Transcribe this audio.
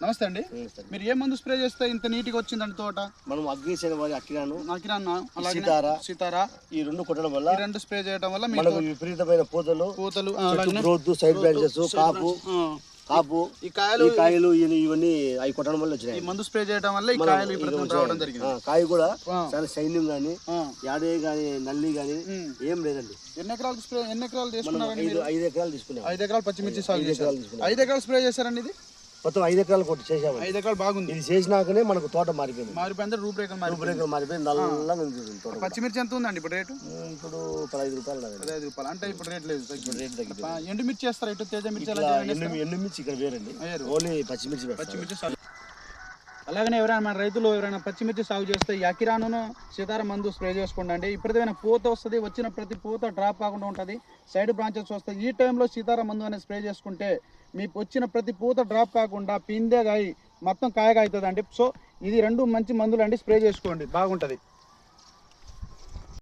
నమస్తే అండి. మీరు ఏ మందు స్ప్రే చేస్తే ఇంత నీట్గా వచ్చిందండి తోట? మనం అగ్గిసిన వారి అక్కిరాను నాకిరాన్న అలాగే సీతారా. సీతారా? ఈ రెండు కొట్టడం వల్ల రెండు స్ప్రే చేయడం వల్ల మనకు విపరీతమైన పూతలు పూతలు గ్రోత్ సైడ్ బ్రాంచెస్ కాపు కాపు ఈ కాయలు కాయలు ఇవి- ఇవన్నీ అవి కొట్టడం వల్ల వచ్చినాయి. మందు స్ప్రే చేయడం వల్ల ఈ కాయలు. రావడం జరిగింది. కాయ కూడా చాలా కానీ ఆ. యాడే కానీ నల్లి ఉమ్. ఏం లేదండి. ఎన్ని ఎకరాలకు స్ప్రే ఎన్ని ఎకరాలు మనం చేసుకున్నారండి ఐదు ఎకరాలు తీసుకున్నాం. ఐదు ఎకరాలు పచ్చిమిర్చి సాగు ఎకరాలు ఐదు ఎకరాలు స్ప్రే చేశారండి ఇది? మొత్తం ఐదు ఎకరాలు కొట్టి చేసాము ఐదు ఎకరాలు బాగుంది. ఇది చేసినాకనే మనకు తోట మారిపోయింది. మారిపోయింది? రూపురేఖలు రూపురేఖలు మారిపోయింది. నల్లగా ఉంది తోట పచ్చిమిర్చి ఎంత ఉందండి ఇప్పుడు రేటు? ఇప్పుడు పదహైదు రూపాయలు. పదహైదు రూపాయలు. అంటే ఇప్పుడు రేట్ లేదు. రేటు తగ్గింది. ఆ, ఎండు మిర్చి చేస్తారు ఇటు తేజ మిర్చి? ఎండు ఎండుమిర్చి ఇక్కడ వేరండి. వేరు. ఓన్లీ పచ్చిమిర్చి. పచ్చిమిర్చి అలాగనే ఎవరైనా మన రైతులు ఎవరైనా పచ్చిమిర్చి సాగు చేస్తే ఈ అకిరాను సీతార మందు స్ప్రే చేసుకోండి అండి ఇప్పుడైనా పూత వస్తుంది వచ్చిన ప్రతి పూత డ్రాప్ కాకుండా ఉంటుంది. సైడ్ బ్రాంచెస్ వస్తాయి. ఈ టైంలో సీతార మందు అనేది స్ప్రే చేసుకుంటే మీకు వచ్చిన ప్రతి పూత డ్రాప్ కాకుండా పిందే కాయి మొత్తం కాయగా అవుతుంది అండి సో ఇది రెండు మంచి మందులు అండి స్ప్రే చేసుకోండి. బాగుంటుంది.